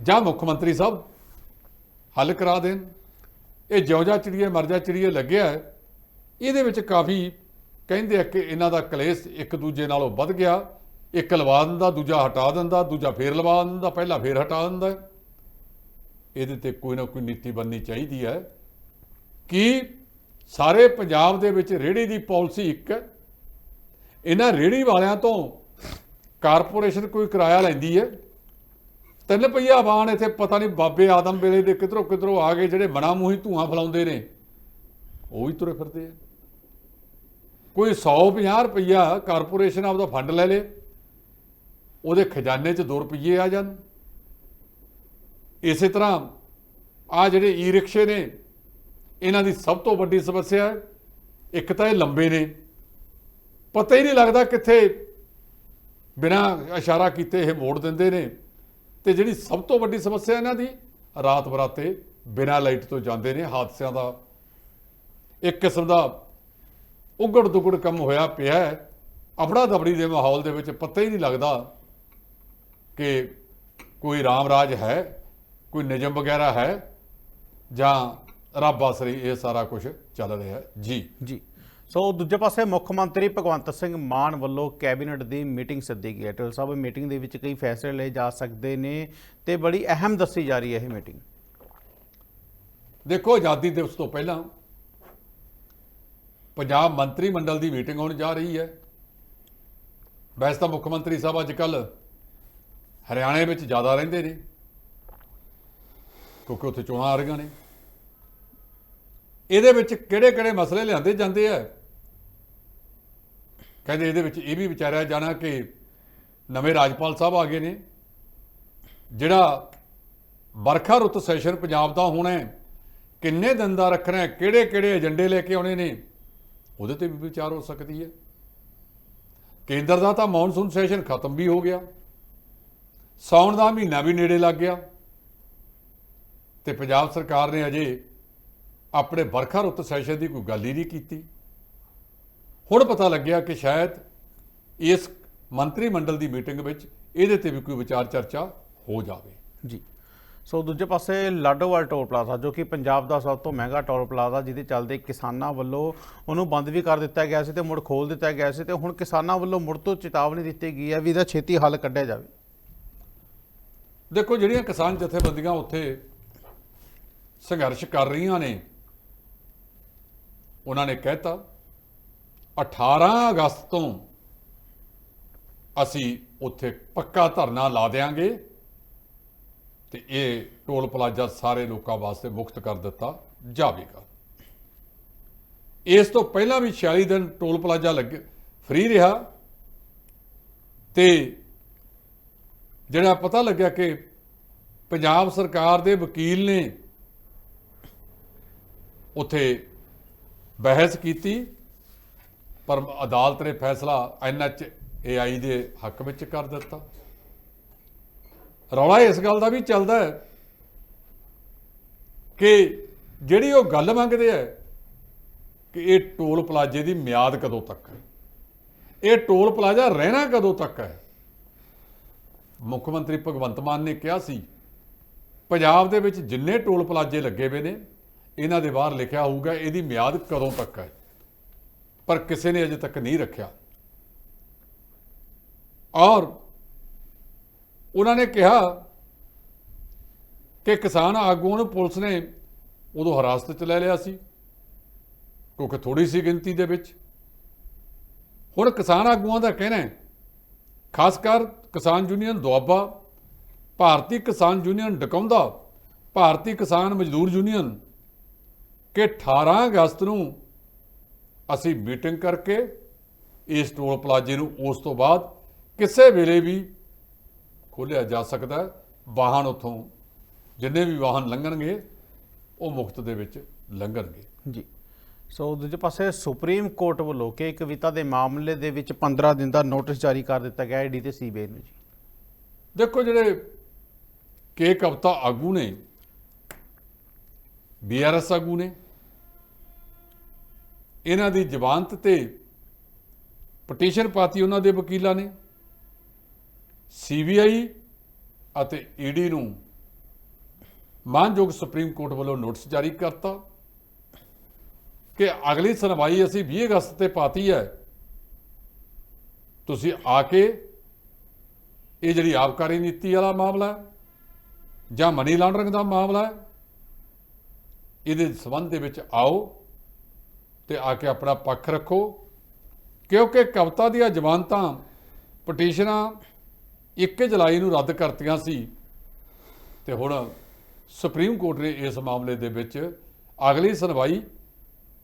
ਜਾਂ ਮੁੱਖ ਮੰਤਰੀ ਸਾਹਿਬ ਹੱਲ ਕਰਾ ਦੇਣ। ਇਹ ਜਿਉਜਾ ਚਿੜੀਏ, ਮਰਜ਼ਾ ਚਿੜੀਏ ਲੱਗਿਆ, ਇਹਦੇ ਵਿੱਚ ਕਾਫੀ ਕਹਿੰਦੇ ਆ ਕਿ ਇਹਨਾਂ ਦਾ ਕਲੇਸ਼ ਇੱਕ ਦੂਜੇ ਨਾਲੋਂ ਵੱਧ ਗਿਆ। ਇੱਕ ਲਵਾ ਦਿੰਦਾ, ਦੂਜਾ ਹਟਾ ਦਿੰਦਾ, ਦੂਜਾ ਫੇਰ ਲਵਾ ਦਿੰਦਾ, ਪਹਿਲਾ ਫੇਰ ਹਟਾ ਦਿੰਦਾ ਇਹਦੇ ਤੇ ਕੋਈ ਨਾ ਕੋਈ ਨੀਤੀ ਬਣਨੀ ਚਾਹੀਦੀ ਹੈ ਕਿ ਸਾਰੇ ਪੰਜਾਬ ਦੇ ਵਿੱਚ ਰੇੜੀ ਦੀ ਪਾਲਿਸੀ ਇੱਕ ਹੈ। ਇਹਨਾਂ ਰੇੜੀ ਵਾਲਿਆਂ ਤੋਂ ਕਾਰਪੋਰੇਸ਼ਨ ਕੋਈ ਕਿਰਾਇਆ ਲੈਂਦੀ ਹੈ। ਤਿੰਨ ਪਈਆ ਵਾਹਨ ਇੱਥੇ, ਪਤਾ ਨਹੀਂ ਬਾਬੇ ਆਦਮ ਵੇਲੇ ਦੇ ਕਿਧਰੋਂ ਕਿਧਰੋਂ ਆ ਗਏ, ਜਿਹੜੇ ਮਨਾ ਮੂੰਹੀ ਧੂਆਂ ਫਲਾਉਂਦੇ ਨੇ, ਉਹ ਵੀ ਤੁਰੇ ਫਿਰਦੇ ਆ। ਕੋਈ 150 ਰੁਪਈਆ ਕਾਰਪੋਰੇਸ਼ਨ ਆਪਦਾ ਫੰਡ ਲੈ ਲੇ। ਉਹਦੇ ਖਜ਼ਾਨੇ 'ਚ 2 ਰੁਪਏ ਆ ਜਾਣ। ਇਸੇ ਤਰ੍ਹਾਂ ਆ ਜਿਹੜੇ ਈ ਰਿਕਸ਼ੇ ਨੇ, ਇਹਨਾਂ ਦੀ ਸਭ ਤੋਂ ਵੱਡੀ ਸਮੱਸਿਆ ਹੈ, ਇੱਕ ਤਾਂ ਇਹ ਲੰਬੇ ਨੇ। ਪਤਾ ਹੀ ਨਹੀਂ ਲੱਗਦਾ ਕਿੱਥੇ ਬਿਨਾਂ ਇਸ਼ਾਰਾ ਕੀਤੇ ਇਹ ਮੋੜ ਦਿੰਦੇ ਨੇ। ਤੇ ਜਿਹੜੀ ਸਭ ਤੋਂ ਵੱਡੀ ਸਮੱਸਿਆ ਇਹਨਾਂ ਦੀ, ਰਾਤ ਬਰਾਤੇ ਬਿਨਾਂ ਲਾਈਟ ਤੋਂ ਜਾਂਦੇ ਨੇ ਹਾਦਸਿਆਂ ਦਾ। ਇੱਕ ਕਿਸਮ ਦਾ ਉਗੜ ਦੁਗੜ ਕੰਮ ਹੋਇਆ ਪਿਆ ਹੈ। ਅਫੜਾ ਦਬੜੀ ਦੇ ਮਾਹੌਲ ਦੇ ਵਿੱਚ ਪਤਾ ਹੀ ਨਹੀਂ ਲੱਗਦਾ ਕਿ ਕੋਈ ਰਾਮ ਰਾਜ ਹੈ ਕੋਈ ਨਿਯਮ ਵਗੈਰਾ ਹੈ ਜਾਂ ਰੱਬ ਆਸਰੀ ਇਹ ਸਾਰਾ ਕੁਝ ਚੱਲ ਰਿਹਾ ਜੀ। ਜੀ। ਸੋ ਦੂਜੇ ਪਾਸੇ ਮੁੱਖ ਮੰਤਰੀ ਭਗਵੰਤ ਸਿੰਘ ਮਾਨ ਵੱਲੋਂ ਕੈਬਨਿਟ ਦੀ ਮੀਟਿੰਗ ਸੱਦੀ ਗਈ ਹੈ। ਟਲ ਸਾਹਿਬ ਮੀਟਿੰਗ ਦੇ ਵਿੱਚ ਕਈ ਫੈਸਲੇ ਲਏ ਜਾ ਸਕਦੇ ਨੇ ਤੇ ਬੜੀ ਅਹਿਮ ਦੱਸੀ ਜਾ ਰਹੀ ਹੈ ਇਹ ਮੀਟਿੰਗ। ਦੇਖੋ ਆਜ਼ਾਦੀ ਦਿਵਸ ਤੋਂ ਪਹਿਲਾਂ ਪੰਜਾਬ ਮੰਤਰੀ ਮੰਡਲ ਦੀ ਮੀਟਿੰਗ ਹੋਣ ਜਾ ਰਹੀ ਹੈ। ਵੈਸੇ ਤਾਂ ਮੁੱਖ ਮੰਤਰੀ ਸਾਹਿਬ ਅੱਜ ਕੱਲ ਹਰਿਆਣੇ ਵਿੱਚ ਜ਼ਿਆਦਾ ਰਹਿੰਦੇ ਨੇ, ਕਿਉਂਕਿ ਉੱਥੇ ਚੋਣਾਂ ਆ ਰਹੀਆਂ ਨੇ। ਇਹਦੇ ਵਿੱਚ ਕਿਹੜੇ-ਕਿਹੜੇ ਮਸਲੇ ਲਿਆਂਦੇ ਜਾਂਦੇ ਆ? ਕਹਿੰਦੇ ਇਹਦੇ ਵਿੱਚ ਇਹ ਵੀ ਵਿਚਾਰਿਆ ਜਾਣਾ ਕਿ ਨਵੇਂ ਰਾਜਪਾਲ ਸਾਹਿਬ ਆ ਗਏ ਨੇ, ਜਿਹੜਾ ਵਰਖਾ ਰੁੱਤ ਸੈਸ਼ਨ ਪੰਜਾਬ ਦਾ ਹੋਣਾ ਕਿੰਨੇ ਦਿਨ ਦਾ ਰੱਖਣਾ ਕਿਹੜੇ ਕਿਹੜੇ ਏਜੰਡੇ ਲੈ ਕੇ ਆਉਣੇ ਨੇ, ਉਹਦੇ ਤੇ ਵੀ ਵਿਚਾਰ ਹੋ ਸਕਦੀ ਹੈ। ਕੇਂਦਰ ਦਾ ਤਾਂ ਮੌਨਸੂਨ ਸੈਸ਼ਨ ਖਤਮ ਵੀ ਹੋ ਗਿਆ। ਸਾਉਣ ਦਾ ਮਹੀਨਾ ਵੀ ਨੇੜੇ ਲੱਗ ਗਿਆ। ਤੇ ਪੰਜਾਬ ਸਰਕਾਰ ਨੇ ਅਜੇ ਆਪਣੇ ਵਰਖਾ ਰੁੱਤ ਸੈਸ਼ਨ ਦੀ ਕੋਈ ਗੱਲ ਹੀ ਨਹੀਂ ਕੀਤੀ। ਹੁਣ ਪਤਾ ਲੱਗਿਆ ਕਿ ਸ਼ਾਇਦ ਇਸ ਮੰਤਰੀ ਮੰਡਲ ਦੀ ਮੀਟਿੰਗ ਵਿੱਚ ਇਹਦੇ ਤੇ ਵੀ ਕੋਈ ਵਿਚਾਰ ਚਰਚਾ ਹੋ ਜਾਵੇ। ਜੀ। ਸੋ ਦੂਜੇ ਪਾਸੇ ਲਾਡੋਵਾਲ ਟੋਲ ਪਲਾਜ਼ਾ, ਜੋ ਕਿ ਪੰਜਾਬ ਦਾ ਸਭ ਤੋਂ ਮਹਿੰਗਾ ਟੋਲ ਪਲਾਜ਼ਾ, ਜਿਹਦੇ ਚੱਲਦੇ ਕਿਸਾਨਾਂ ਵੱਲੋਂ ਉਹਨੂੰ ਬੰਦ ਵੀ ਕਰ ਦਿੱਤਾ ਗਿਆ ਸੀ ਤੇ ਮੁੜ ਖੋਲ ਦਿੱਤਾ ਗਿਆ ਸੀ ਤੇ ਹੁਣ ਕਿਸਾਨਾਂ ਵੱਲੋਂ ਮੁੜ ਤੋਂ ਚੇਤਾਵਨੀ ਦਿੱਤੀ ਗਈ ਹੈ ਵੀ ਇਹਦਾ ਛੇਤੀ ਹੱਲ ਕੱਢਿਆ ਜਾਵੇ। ਦੇਖੋ, ਜਿਹੜੀਆਂ ਕਿਸਾਨ ਜਥੇਬੰਦੀਆਂ ਉੱਥੇ ਸੰਘਰਸ਼ ਕਰ ਰਹੀਆਂ ਨੇ, ਉਹਨਾਂ ਨੇ ਕਹਿਤਾ 18 ਅਗਸਤ ਤੋਂ ਅਸੀਂ ਉੱਥੇ ਪੱਕਾ ਧਰਨਾ ਲਾ ਦੇਾਂਗੇ ਤੇ ਇਹ ਟੋਲ ਪਲਾਜ਼ਾ ਸਾਰੇ ਲੋਕਾਂ ਵਾਸਤੇ ਮੁਕਤ ਕਰ ਦਿੱਤਾ ਜਾਵੇਗਾ। ਇਸ ਤੋਂ ਪਹਿਲਾਂ ਵੀ 46 ਦਿਨ ਟੋਲ ਪਲਾਜ਼ਾ ਲੱਗੇ, ਫ੍ਰੀ ਰਿਹਾ ਤੇ ਜਿਹੜਾ ਪਤਾ ਲੱਗਿਆ ਕਿ ਪੰਜਾਬ ਸਰਕਾਰ ਦੇ ਵਕੀਲ ਨੇ ਉਥੇ ਬਹਿਸ ਕੀਤੀ, ਪਰ ਅਦਾਲਤ ਨੇ ਫੈਸਲਾ ਐਨਐਚ ਏਆਈ ਦੇ ਹੱਕ ਵਿੱਚ ਕਰ ਦਿੱਤਾ। ਰੌਲਾ ਇਸ ਗੱਲ ਦਾ ਵੀ ਚੱਲਦਾ ਹੈ ਕਿ ਜਿਹੜੀ ਉਹ ਗੱਲ ਮੰਗਦੇ ਆ ਕਿ ਇਹ ਟੋਲ ਪਲਾਜ਼ੇ ਦੀ ਮਿਆਦ ਕਦੋਂ ਤੱਕ ਹੈ? ਇਹ ਟੋਲ ਪਲਾਜ਼ਾ ਰਹਿਣਾ ਕਦੋਂ ਤੱਕ ਹੈ? ਮੁੱਖ ਮੰਤਰੀ ਭਗਵੰਤ ਮਾਨ ਨੇ ਕਿਹਾ ਸੀ, ਪੰਜਾਬ ਦੇ ਵਿੱਚ ਜਿੰਨੇ ਟੋਲ ਪਲਾਜ਼ੇ ਲੱਗੇ ਹੋਏ ਨੇ, ਇਹਨਾਂ ਦੇ ਬਾਹਰ ਲਿਖਿਆ ਹੋਊਗਾ ਇਹਦੀ ਮਿਆਦ ਕਦੋਂ ਤੱਕ ਹੈ। ਪਰ ਕਿਸੇ ਨੇ ਅਜੇ ਤੱਕ ਨਹੀਂ ਰੱਖਿਆ। ਔਰ ਉਹਨਾਂ ਨੇ ਕਿਹਾ ਕਿ ਕਿਸਾਨ ਆਗੂਆਂ ਨੂੰ ਪੁਲਿਸ ਨੇ ਉਦੋਂ ਹਿਰਾਸਤ 'ਚ ਲੈ ਲਿਆ ਸੀ, ਕਿਉਂਕਿ ਥੋੜੀ ਸੀ ਗਿਣਤੀ ਦੇ ਵਿੱਚ। ਹੁਣ ਕਿਸਾਨ ਆਗੂਆਂ ਦਾ ਕਹਿਣਾ ਹੈ, ਖਾਸ ਕਰ ਕਿਸਾਨ ਯੂਨੀਅਨ ਦੁਆਬਾ, ਭਾਰਤੀ ਕਿਸਾਨ ਯੂਨੀਅਨ ਡਕੌਂਦਾ, ਭਾਰਤੀ ਕਿਸਾਨ ਮਜ਼ਦੂਰ ਯੂਨੀਅਨ ਕਿ 18 ਅਗਸਤ ਨੂੰ ਅਸੀਂ ਮੀਟਿੰਗ ਕਰਕੇ ਇਸ ਟੋਲ ਪਲਾਜ਼ੇ ਨੂੰ ਉਸ ਤੋਂ ਬਾਅਦ ਕਿਸੇ ਵੇਲੇ ਵੀ ਖੋਲ੍ਹਿਆ ਜਾ ਸਕਦਾ ਵਾਹਨ ਉੱਥੋਂ ਜਿੰਨੇ ਵੀ ਵਾਹਨ ਲੰਘਣਗੇ, ਉਹ ਮੁਫਤ ਦੇ ਵਿੱਚ ਲੰਘਣਗੇ। ਜੀ। ਸੋ ਦੂਜੇ ਪਾਸੇ ਸੁਪਰੀਮ ਕੋਰਟ ਵੱਲੋਂ ਕਿ ਕਵਿਤਾ ਦੇ ਮਾਮਲੇ ਦੇ ਵਿੱਚ 15 ਦਿਨ ਦਾ ਨੋਟਿਸ ਜਾਰੀ ਕਰ ਦਿੱਤਾ ਗਿਆ ਈਡੀ ਤੇ ਸੀਬੀਆਈ ਨੂੰ ਜੀ। ਦੇਖੋ ਜਿਹੜੇ ਕੇ ਕਵਤਾ ਆਗੂ ਨੇ ਬੀਆਰਐਸ ਆਗੂ ਨੇ, ਇਹਨਾਂ ਦੀ ਜ਼ਮਾਨਤ ਤੇ ਪਟੀਸ਼ਨ ਪਾਤੀ ਉਹਨਾਂ ਦੇ ਵਕੀਲਾਂ ਨੇ, ਸੀਬੀਆਈ ਅਤੇ ਈਡੀ ਨੂੰ ਮਾਨਯੋਗ ਸੁਪਰੀਮ ਕੋਰਟ ਵੱਲੋਂ ਨੋਟਿਸ ਜਾਰੀ ਕਰਤਾ। ਕਿ ਅਗਲੀ ਸੁਣਵਾਈ ਅਸੀਂ 20 ਅਗਸਤ ਤੇ ਪਾਤੀ ਹੈ। ਤੁਸੀਂ ਆ ਕੇ ਇਹ ਜਿਹੜੀ ਆਬਕਾਰੀ ਨੀਤੀ ਵਾਲਾ ਮਾਮਲਾ ਜਾਂ ਮਨੀ ਲਾਂਡਰਿੰਗ ਦਾ ਮਾਮਲਾ ਇਹਦੇ ਸਬੰਧ ਦੇ ਵਿੱਚ ਆਓ ਤੇ ਆ ਕੇ ਆਪਣਾ ਪੱਖ ਰੱਖੋ। ਕਿਉਂਕਿ ਕਵਤਾ ਦੀਆਂ ਜ਼ਮਾਨਤਾਂ, ਪਟੀਸ਼ਨਾਂ 1 ਜੁਲਾਈ ਨੂੰ ਰੱਦ ਕਰਤੀਆਂ ਸੀ ਤੇ ਹੁਣ ਸੁਪਰੀਮ ਕੋਰਟ ਨੇ ਇਸ ਮਾਮਲੇ ਦੇ ਵਿੱਚ ਅਗਲੀ ਸੁਣਵਾਈ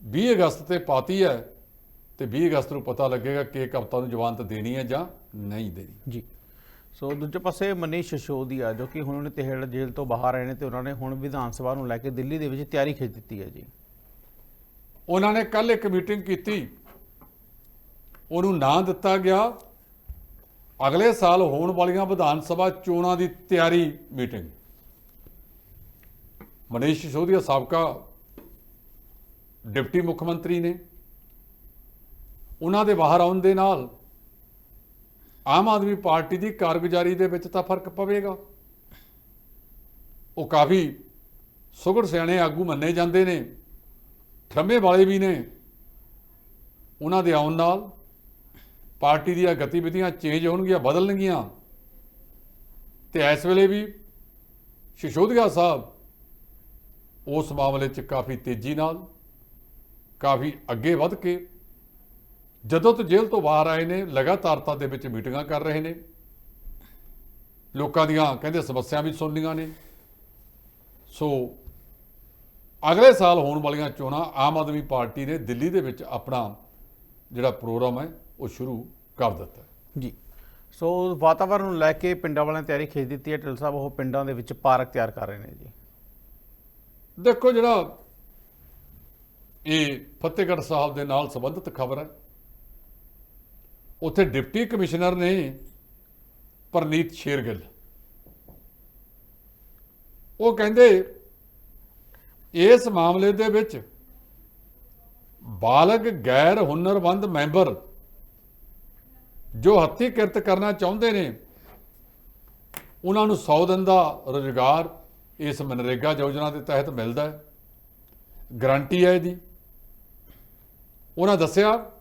20 ਅਗਸਤ ਤੇ ਪਾਤੀ ਹੈ ਤੇ 20 ਅਗਸਤ ਨੂੰ ਪਤਾ ਲੱਗੇਗਾ ਕਿ ਕਵਤਾ ਨੂੰ ਜ਼ਮਾਨਤ ਦੇਣੀ ਹੈ ਜਾਂ ਨਹੀਂ ਦੇਣੀ। ਜੀ। ਸੋ ਦੂਜੇ ਪਾਸੇ ਮਨੀਸ਼ ਸਿਸੋਦੀਆ ਜੋ ਕਿ ਹੁਣ ਉਹਨੇ ਤਿਹੜ ਜੇਲ੍ਹ ਤੋਂ ਬਾਹਰ ਆਏ ਨੇ ਤੇ ਉਹਨਾਂ ਨੇ ਹੁਣ ਵਿਧਾਨ ਸਭਾ ਨੂੰ ਲੈ ਕੇ ਦਿੱਲੀ ਦੇ ਵਿੱਚ ਤਿਆਰੀ ਖਿੱਚ ਦਿੱਤੀ ਹੈ ਜੀ। ਉਹਨਾਂ ਨੇ ਕੱਲ ਇੱਕ ਮੀਟਿੰਗ ਕੀਤੀ। ਉਹਨੂੰ ਨਾਂ ਦਿੱਤਾ ਗਿਆ। ਅਗਲੇ ਸਾਲ ਹੋਣ ਵਾਲੀਆਂ ਵਿਧਾਨ ਸਭਾ ਚੋਣਾਂ ਦੀ ਤਿਆਰੀ ਮੀਟਿੰਗ। ਮਨੀਸ਼ ਸਿਸੋਦੀਆ ਸਾਬਕਾ ਡਿਪਟੀ ਮੁੱਖ ਮੰਤਰੀ ਨੇ, ਉਹਨਾਂ ਦੇ ਬਾਹਰ ਆਉਣ ਦੇ ਨਾਲ ਆਮ ਆਦਮੀ ਪਾਰਟੀ ਦੀ ਕਾਰਗੁਜ਼ਾਰੀ ਦੇ ਵਿੱਚ ਤਾਂ ਫ਼ਰਕ ਪਵੇਗਾ। ਉਹ ਕਾਫੀ ਸੁਗੜ ਸਿਆਣੇ ਆਗੂ ਮੰਨੇ ਜਾਂਦੇ ਨੇ ਠਰਮੇ ਵਾਲੇ ਵੀ ਨੇ। ਉਹਨਾਂ ਦੇ ਆਉਣ ਨਾਲ ਪਾਰਟੀ ਦੀਆਂ ਗਤੀਵਿਧੀਆਂ ਚੇਂਜ ਹੋਣਗੀਆਂ, ਬਦਲਣਗੀਆਂ। ਤੇ ਇਸ ਵੇਲੇ ਵੀ ਸ਼ਿਸ਼ੋਦੀਆ ਸਾਹਿਬ ਉਸ ਮਾਮਲੇ 'ਚ ਕਾਫੀ ਤੇਜ਼ੀ ਨਾਲ ਕਾਫੀ ਅੱਗੇ ਵੱਧ ਕੇ ਜਦੋਂ ਤੋਂ ਜੇਲ੍ਹ ਤੋਂ ਬਾਹਰ ਆਏ ਨੇ ਲਗਾਤਾਰਤਾ ਦੇ ਵਿੱਚ ਮੀਟਿੰਗਾਂ ਕਰ ਰਹੇ ਨੇ। ਲੋਕਾਂ ਦੀਆਂ ਕਹਿੰਦੇ ਸਮੱਸਿਆ ਵੀ ਸੁਣਨੀਆਂ ਨੇ। ਸੋ ਅਗਲੇ ਸਾਲ ਹੋਣ ਵਾਲੀਆਂ ਚੋਣਾਂ ਆਮ ਆਦਮੀ ਪਾਰਟੀ ਨੇ ਦਿੱਲੀ ਦੇ ਵਿੱਚ ਆਪਣਾ ਜਿਹੜਾ ਪ੍ਰੋਗਰਾਮ ਹੈ ਉਹ ਸ਼ੁਰੂ ਕਰ ਦਿੱਤਾ ਜੀ। ਸੋ ਵਾਤਾਵਰਣ ਨੂੰ ਲੈ ਕੇ ਪਿੰਡਾਂ ਵਾਲਿਆਂ ਤਿਆਰੀ ਖਿੱਚ ਦਿੱਤੀ ਹੈ। ਢਿੱਲ ਸਾਹਿਬ ਉਹ ਪਿੰਡਾਂ ਦੇ ਵਿੱਚ ਪਾਰਕ ਤਿਆਰ ਕਰ ਰਹੇ ਨੇ ਜੀ। ਦੇਖੋ ਜਿਹੜਾ ਇਹ ਫਤਿਹਗੜ੍ਹ ਸਾਹਿਬ ਦੇ ਨਾਲ ਸੰਬੰਧਿਤ ਖਬਰ ਹੈ। ਉੱਥੇ ਡਿਪਟੀ ਕਮਿਸ਼ਨਰ ਨੇ ਪਰਨੀਤ ਸ਼ੇਰਗਿੱਲ। ਉਹ ਕਹਿੰਦੇ, ਇਸ ਮਾਮਲੇ ਦੇ ਵਿੱਚ ਬਾਲਗ ਗੈਰ ਹੁਨਰਮੰਦ ਮੈਂਬਰ ਜੋ ਹੱਥੀ ਕਿਰਤ ਕਰਨਾ ਚਾਹੁੰਦੇ ਨੇ, ਉਹਨਾਂ ਨੂੰ 100 ਦਿਨ ਦਾ ਰੁਜ਼ਗਾਰ ਇਸ ਮਨਰੇਗਾ ਯੋਜਨਾ ਦੇ ਤਹਿਤ ਮਿਲਦਾ ਹੈ। ਗਾਰੰਟੀ ਹੈ ਇਹਦੀ। ਉਹਨਾਂ ਦੱਸਿਆ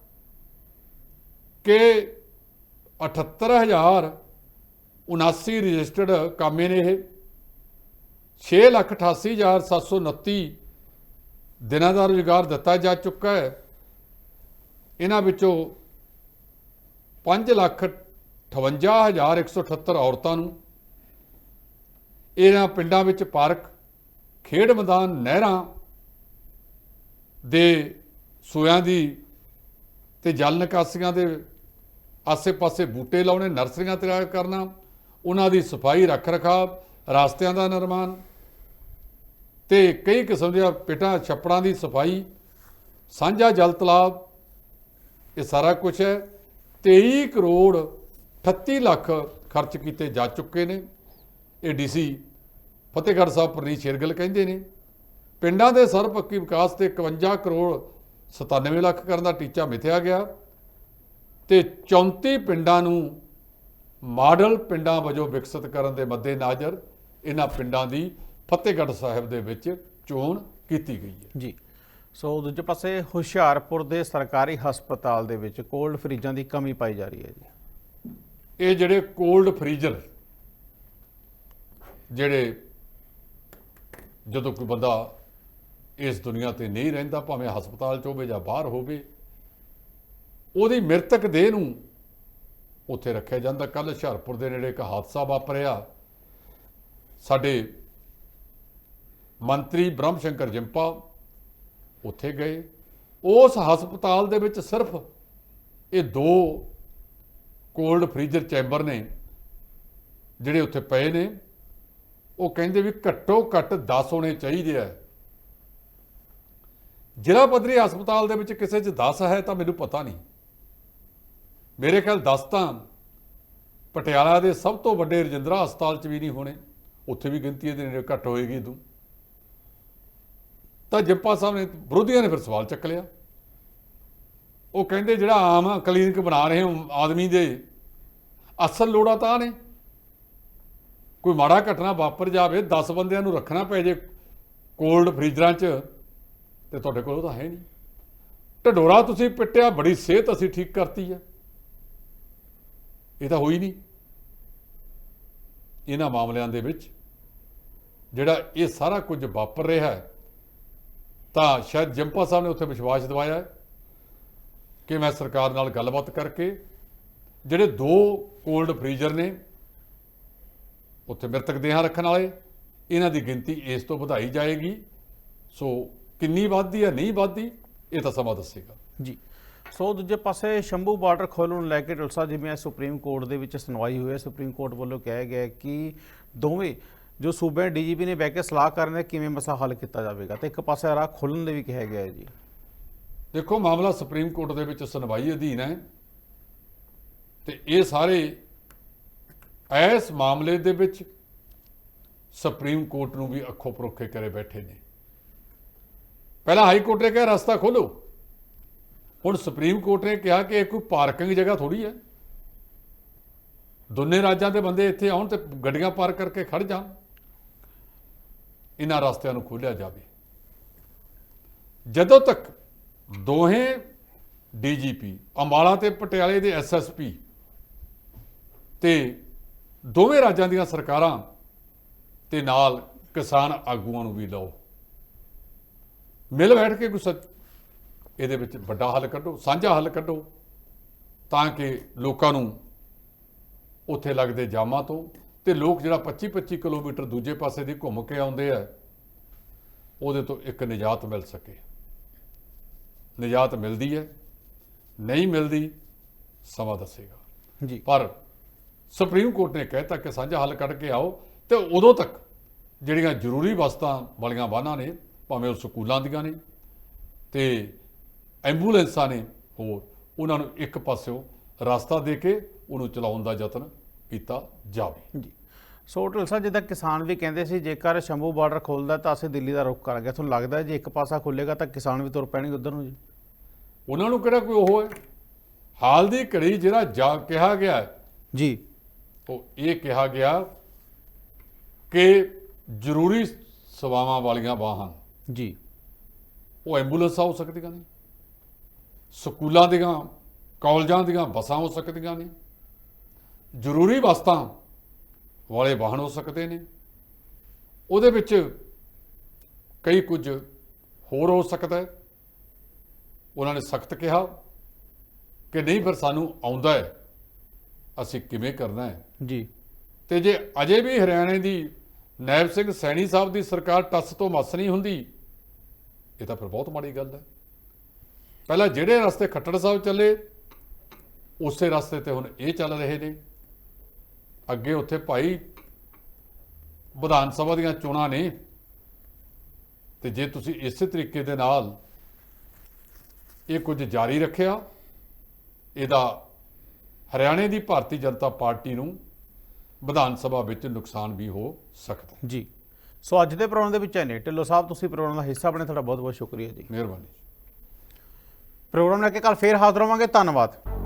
ਕਿ 78079 ਰਜਿਸਟਰਡ ਕਾਮੇ ਨੇ ਇਹ। 688729 ਦਿਨਾਂ ਦਾ ਰੁਜ਼ਗਾਰ ਦਿੱਤਾ ਜਾ ਚੁੱਕਾ ਹੈ। ਇਹਨਾਂ ਵਿੱਚੋਂ 558178 ਔਰਤਾਂ ਨੂੰ ਇਹਨਾਂ ਪਿੰਡਾਂ ਵਿੱਚ ਪਾਰਕ, ਖੇਡ ਮੈਦਾਨ, ਨਹਿਰਾਂ ਦੇ ਸੋਇਆਂ ਦੀ ਤੇ ਜਲ ਨਿਕਾਸੀਆਂ ਦੇ ਆਸੇ-ਪਾਸੇ ਬੂਟੇ ਲਾਉਣੇ, ਨਰਸਰੀਆਂ ਤਿਆਰ ਕਰਨਾ, ਉਹਨਾਂ ਦੀ ਸਫ਼ਾਈ ਰੱਖ ਰਖਾਵ ਰਾਸਤਿਆਂ ਦਾ ਨਿਰਮਾਣ ਤੇ ਕਈ ਕਿਸਮ ਦੀਆਂ ਪਿਟਾਂ, ਛੱਪੜਾਂ ਦੀ ਸਫ਼ਾਈ, ਸਾਂਝਾ ਜਲ ਤਲਾਬ, ਇਹ ਸਾਰਾ ਕੁਝ ਹੈ। 23 ਕਰੋੜ 38 ਲੱਖ ਖਰਚ ਕੀਤੇ ਜਾ ਚੁੱਕੇ ਨੇ। ਇਹ ਡੀਸੀ ਫਤਿਹਗੜ੍ਹ ਸਾਹਿਬ ਪ੍ਰਨੀਤ ਸ਼ੇਰਗਲ ਕਹਿੰਦੇ ਨੇ। ਪਿੰਡਾਂ ਦੇ ਸਰਬਪੱਖੀ ਵਿਕਾਸ ਤੇ 51 ਕਰੋੜ 97 ਲੱਖ ਕਰਨ ਦਾ ਟੀਚਾ ਮਿਥਿਆ ਗਿਆ ਤੇ 34 ਪਿੰਡਾਂ ਨੂੰ ਮਾਡਲ ਪਿੰਡਾਂ ਵਜੋਂ ਵਿਕਸਿਤ ਕਰਨ ਦੇ ਮੱਦੇਨਜ਼ਰ ਇਹਨਾਂ ਪਿੰਡਾਂ ਦੀ ਫਤਿਹਗੜ੍ਹ ਸਾਹਿਬ ਦੇ ਵਿੱਚ ਚੋਣ ਕੀਤੀ ਗਈ ਹੈ। ਜੀ। ਸੋ ਦੂਜੇ ਪਾਸੇ ਹੁਸ਼ਿਆਰਪੁਰ ਦੇ ਸਰਕਾਰੀ ਹਸਪਤਾਲ ਦੇ ਵਿੱਚ ਕੋਲਡ ਫਰੀਜ਼ਾਂ ਦੀ ਕਮੀ ਪਾਈ ਜਾ ਰਹੀ ਹੈ ਜੀ। ਇਹ ਜਿਹੜੇ ਕੋਲਡ ਫਰੀਜ਼ਰ ਜਿਹੜੇ ਜਦੋਂ ਕੋਈ ਬੰਦਾ ਇਸ ਦੁਨੀਆ ਤੇ ਨਹੀਂ ਰਹਿੰਦਾ, ਭਾਵੇਂ ਹਸਪਤਾਲ 'ਚ ਹੋਵੇ ਜਾਂ ਬਾਹਰ ਹੋਵੇ, ਉਹਦੀ ਮ੍ਰਿਤਕ ਦੇਹ ਨੂੰ ਉੱਥੇ ਰੱਖਿਆ ਜਾਂਦਾ। ਕੱਲ ਹੁਸ਼ਿਆਰਪੁਰ ਦੇ ਨੇੜੇ ਇੱਕ ਹਾਦਸਾ ਵਾਪਰਿਆ। ਸਾਡੇ ਮੰਤਰੀ ਬ੍ਰਹਮ ਸ਼ੰਕਰ ਜਿੰਪਾ ਉੱਥੇ ਗਏ। ਉਸ ਹਸਪਤਾਲ ਦੇ ਵਿੱਚ ਸਿਰਫ ਇਹ ਦੋ ਕੋਲਡ ਫ੍ਰੀਜ਼ਰ ਚੈਂਬਰ ਨੇ ਜਿਹੜੇ ਉੱਥੇ ਪਏ ਨੇ। ਉਹ ਕਹਿੰਦੇ ਵੀ ਘੱਟੋ ਘੱਟ 10 ਹੋਣੇ ਚਾਹੀਦੇ ਆ। ਜ਼ਿਲ੍ਹਾ ਪੱਧਰੀ ਹਸਪਤਾਲ ਦੇ ਵਿੱਚ ਕਿਸੇ 'ਚ 10 ਹੈ ਤਾਂ ਮੈਨੂੰ ਪਤਾ ਨਹੀਂ। ਮੇਰੇ ਖਿਆਲ 10 ਤਾਂ ਪਟਿਆਲਾ ਦੇ ਸਭ ਤੋਂ ਵੱਡੇ ਰਜਿੰਦਰਾ ਹਸਪਤਾਲ 'ਚ ਵੀ ਨਹੀਂ ਹੋਣੇ। ਉੱਥੇ ਵੀ ਗਿਣਤੀ ਇਹਦੇ ਨੇੜੇ ਘੱਟ ਹੋਏਗੀ ਤੂੰ ਤਾਂ ਜੱਪਾ ਸਾਹਿਬ ਨੇ ਵਿਰੋਧੀਆਂ ਨੇ ਫਿਰ ਸਵਾਲ ਚੱਕ ਲਿਆ। ਉਹ ਕਹਿੰਦੇ ਜਿਹੜਾ ਆਮ ਕਲੀਨਿਕ ਬਣਾ ਰਹੇ ਆਦਮੀ ਦੇ, ਅਸਲ ਲੋੜਾਂ ਤਾਂ ਨੇ। ਕੋਈ ਮਾੜਾ ਘਟਨਾ ਵਾਪਰ ਜਾਵੇ 10 ਬੰਦਿਆਂ ਨੂੰ ਰੱਖਣਾ ਪੈ ਜੇ ਕੋਲਡ ਫ੍ਰੀਜ਼ਰਾਂ 'ਚ ਤੇ ਤੁਹਾਡੇ ਕੋਲ ਉਹ ਤਾਂ ਹੈ ਨਹੀਂ। ਢਡੋਰਾ ਤੁਸੀਂ ਪਿੱਟਿਆ, ਬੜੀ ਸਿਹਤ ਅਸੀਂ ਠੀਕ ਕਰਤੀ ਹੈ ਇਹ ਤਾਂ ਹੋਈ ਨਹੀਂ। ਇਹਨਾਂ ਮਾਮਲਿਆਂ ਦੇ ਵਿੱਚ ਜਿਹੜਾ ਇਹ ਸਾਰਾ ਕੁਝ ਵਾਪਰ ਰਿਹਾ ਹੈ, ਤਾਂ ਸ਼ਾਇਦ ਜੰਪਾ ਸਾਹਿਬ ਨੇ ਉੱਥੇ ਵਿਸ਼ਵਾਸ ਦਿਵਾਇਆ ਕਿ ਮੈਂ ਸਰਕਾਰ ਨਾਲ ਗੱਲਬਾਤ ਕਰਕੇ ਜਿਹੜੇ ਦੋ ਕੋਲਡ ਫ੍ਰੀਜ਼ਰ ਨੇ, ਉੱਥੇ ਮ੍ਰਿਤਕ ਦੇਹਾਂ ਰੱਖਣ ਵਾਲੇ, ਇਹਨਾਂ ਦੀ ਗਿਣਤੀ ਇਸ ਤੋਂ ਵਧਾਈ ਜਾਏਗੀ। ਸੋ ਕਿੰਨੀ ਵੱਧਦੀ ਹੈ ਨਹੀਂ ਵੱਧਦੀ ਇਹ ਤਾਂ ਸਮਾਂ ਦੱਸੇਗਾ। ਜੀ। ਸੋ ਦੂਜੇ ਪਾਸੇ ਸ਼ੰਭੂ ਬਾਰਡਰ ਖੋਲ੍ਹਣ ਨੂੰ ਲੈ ਕੇ ਢਲਸਾ ਜਿਵੇਂ ਸੁਪਰੀਮ ਕੋਰਟ ਦੇ ਵਿੱਚ ਸੁਣਵਾਈ ਹੋਈ ਹੈ। ਸੁਪਰੀਮ ਕੋਰਟ ਵੱਲੋਂ ਕਿਹਾ ਗਿਆ ਕਿ ਦੋਵੇਂ ਜੋ ਸੂਬੇ ਡੀਜੀਪੀ ਨੇ ਬਹਿ ਕੇ ਸਲਾਹ ਕਰਨ ਕਿਵੇਂ ਮਸਲਾ ਹੱਲ ਕੀਤਾ ਜਾਵੇਗਾ। ਤੇ ਇੱਕ ਪਾਸੇ ਰਾਹ ਖੋਲ੍ਹਣ ਦੇ ਵੀ ਕਿਹਾ ਗਿਆ ਹੈ ਜੀ। ਦੇਖੋ ਮਾਮਲਾ ਸੁਪਰੀਮ ਕੋਰਟ ਦੇ ਵਿੱਚ ਸੁਣਵਾਈ ਅਧੀਨ ਹੈ ਤੇ ਇਹ ਸਾਰੇ ਇਸ ਮਾਮਲੇ ਦੇ ਵਿੱਚ ਸੁਪਰੀਮ ਕੋਰਟ ਨੂੰ ਵੀ ਅੱਖੋਂ ਪਰੋਖੇ ਕਰੇ ਬੈਠੇ ਨੇ। ਪਹਿਲਾਂ ਹਾਈ ਕੋਰਟ ਨੇ ਕਿਹਾ, ਰਸਤਾ ਖੋਲੋ ਹੁਣ ਸੁਪਰੀਮ ਕੋਰਟ ਨੇ ਕਿਹਾ ਕਿ ਇਹ ਕੋਈ ਪਾਰਕਿੰਗ ਜਗ੍ਹਾ ਥੋੜੀ ਹੈ। ਦੋਨੇ ਰਾਜਾਂ ਦੇ ਬੰਦੇ ਇੱਥੇ ਆਉਣ ਤੇ ਗੱਡੀਆਂ ਪਾਰਕ ਕਰਕੇ ਖੜ ਜਾਣ। ਇਹਨਾਂ ਰਸਤਿਆਂ ਨੂੰ ਖੋਲ੍ਹਿਆ ਜਾਵੇ। ਜਦੋਂ ਤੱਕ ਦੋਹੇ ਡੀਜੀਪੀ, ਅੰਬਾਲਾ ਤੇ ਪਟਿਆਲੇ ਦੇ ਐਸਐਸਪੀ ਤੇ ਦੋਵੇਂ ਰਾਜਾਂ ਦੀਆਂ ਸਰਕਾਰਾਂ ਤੇ ਨਾਲ ਕਿਸਾਨ ਆਗੂਆਂ ਨੂੰ ਵੀ ਲਓ। ਮਿਲ ਬੈਠ ਕੇ ਕੁਛ ਇਹਦੇ ਵਿੱਚ ਵੱਡਾ ਹੱਲ ਕੱਢੋ ਸਾਂਝਾ ਹੱਲ ਕੱਢੋ ਤਾਂ ਕਿ ਲੋਕਾਂ ਨੂੰ ਉੱਥੇ ਲੱਗਦੇ ਜਾਮਾਂ ਤੋਂ ਤੇ ਲੋਕ ਜਿਹੜਾ 25 25 ਕਿਲੋਮੀਟਰ ਦੂਜੇ ਪਾਸੇ ਦੀ ਘੁੰਮ ਕੇ ਆਉਂਦੇ ਆ ਉਹਦੇ ਤੋਂ ਇੱਕ ਨਿਜਾਤ ਮਿਲ ਸਕੇ। ਨਿਜਾਤ ਮਿਲਦੀ ਹੈ ਨਹੀਂ ਮਿਲਦੀ ਸਮਾਂ ਦੱਸੇਗਾ। ਜੀ। ਪਰ ਸੁਪਰੀਮ ਕੋਰਟ ਨੇ ਕਹਿਤਾ ਕਿ ਸਾਂਝਾ ਹੱਲ ਕੱਢ ਕੇ ਆਓ ਤੇ ਉਦੋਂ ਤੱਕ ਜਿਹੜੀਆਂ ਜ਼ਰੂਰੀ ਵਸਤਾਂ ਵਾਲੀਆਂ ਵਾਹਨਾਂ ਨੇ ਭਾਵੇਂ ਉਹ ਸਕੂਲਾਂ ਦੀਆਂ ਨੇ ਤੇ ਐਂਬੂਲੈਂਸਾਂ ਨੇ ਹੋਰ ਉਹਨਾਂ ਨੂੰ ਇੱਕ ਪਾਸਿਓਂ ਰਸਤਾ ਦੇ ਕੇ ਉਹਨੂੰ ਚਲਾਉਣ ਦਾ ਯਤਨ ਕੀਤਾ ਜਾਵੇ। ਜੀ। ਸੋ ਢਲਸਾ ਜਿੱਦਾਂ ਕਿਸਾਨ ਵੀ ਕਹਿੰਦੇ ਸੀ ਜੇਕਰ ਸ਼ੰਭੂ ਬਾਰਡਰ ਖੋਲਦਾ ਤਾਂ ਅਸੀਂ ਦਿੱਲੀ ਦਾ ਰੁਖ ਕਰਾਂਗੇ। ਤੁਹਾਨੂੰ ਲੱਗਦਾ ਜੇ ਇੱਕ ਪਾਸਾ ਖੁੱਲੇਗਾ ਤਾਂ ਕਿਸਾਨ ਵੀ ਤੁਰ ਪੈਣਗੇ ਉਧਰ ਨੂੰ ਜੀ? ਉਹਨਾਂ ਨੂੰ ਕਿਹੜਾ ਕੋਈ ਉਹ ਹੈ? ਹਾਲ ਦੀ ਘੜੀ ਜਿਹੜਾ ਜਾ ਕਿਹਾ ਗਿਆ ਜੀ। ਉਹ ਇਹ ਕਿਹਾ ਗਿਆ ਕਿ ਜ਼ਰੂਰੀ ਸੇਵਾਵਾਂ ਵਾਲੀਆਂ ਵਾਹਨ ਜੀ। ਉਹ ਐਂਬੂਲੈਂਸਾਂ ਹੋ ਸਕਦੀਆਂ ਨੇ। ਸਕੂਲਾਂ ਦੀਆਂ ਕਾਲਜਾਂ ਦੀਆਂ ਬੱਸਾਂ ਹੋ ਸਕਦੀਆਂ ਨੇ। ਜ਼ਰੂਰੀ ਵਸਤਾਂ ਵਾਲੇ ਵਾਹਨ ਹੋ ਸਕਦੇ ਨੇ। ਉਹਦੇ ਵਿੱਚ ਕਈ ਕੁਝ ਹੋਰ ਹੋ ਸਕਦਾ ਹੈ। ਉਹਨਾਂ ਨੇ ਸਖਤ ਕਿਹਾ ਕਿ ਨਹੀਂ ਫਿਰ ਸਾਨੂੰ ਆਉਂਦਾ ਹੈ। ਅਸੀਂ ਕਿਵੇਂ ਕਰਨਾ ਹੈ? ਜੀ। ਤੇ ਜੇ ਅਜੇ ਵੀ ਹਰਿਆਣੇ ਦੀ ਨੈਬ ਸਿੰਘ ਸੈਣੀ ਸਾਹਿਬ ਦੀ ਸਰਕਾਰ ਟੱਸ ਤੋਂ ਮਸ ਨਹੀਂ ਹੁੰਦੀ ਇਹ ਤਾਂ ਫਿਰ ਬਹੁਤ ਮਾੜੀ ਗੱਲ ਹੈ। ਪਹਿਲਾਂ ਜਿਹੜੇ ਰਸਤੇ ਖੱਟੜ ਸਾਹਿਬ ਚੱਲੇ, ਉਸੇ ਰਸਤੇ ਤੇ ਹੁਣ ਇਹ ਚੱਲ ਰਹੇ ਨੇ। ਅੱਗੇ ਉੱਥੇ ਭਾਈ ਵਿਧਾਨ ਸਭਾ ਦੀਆਂ ਚੋਣਾਂ ਨੇ। ਤੇ ਜੇ ਤੁਸੀਂ ਇਸੇ ਤਰੀਕੇ ਦੇ ਨਾਲ ਇਹ ਕੁਝ ਜਾਰੀ ਰੱਖਿਆ, ਇਹਦਾ ਹਰਿਆਣੇ ਦੀ ਭਾਰਤੀ ਜਨਤਾ ਪਾਰਟੀ ਨੂੰ ਵਿਧਾਨ ਸਭਾ ਵਿੱਚ ਨੁਕਸਾਨ ਵੀ ਹੋ ਸਕਦਾ। ਜੀ। ਸੋ ਅੱਜ ਦੇ ਪ੍ਰੋਗਰਾਮ ਦੇ ਵਿੱਚ ਹੈ ਨੇ। ਢਿੱਲੋਂ ਸਾਹਿਬ ਤੁਸੀਂ ਪ੍ਰੋਗਰਾਮ ਦਾ ਹਿੱਸਾ ਬਣੇ ਤੁਹਾਡਾ ਬਹੁਤ ਬਹੁਤ ਸ਼ੁਕਰੀਆ ਜੀ। ਮਿਹਰਬਾਨੀ। ਪ੍ਰੋਗਰਾਮ ਲੈ ਕੇ ਕੱਲ ਫੇਰ ਹਾਜ਼ਰ ਹੋਵਾਂਗੇ। ਧੰਨਵਾਦ।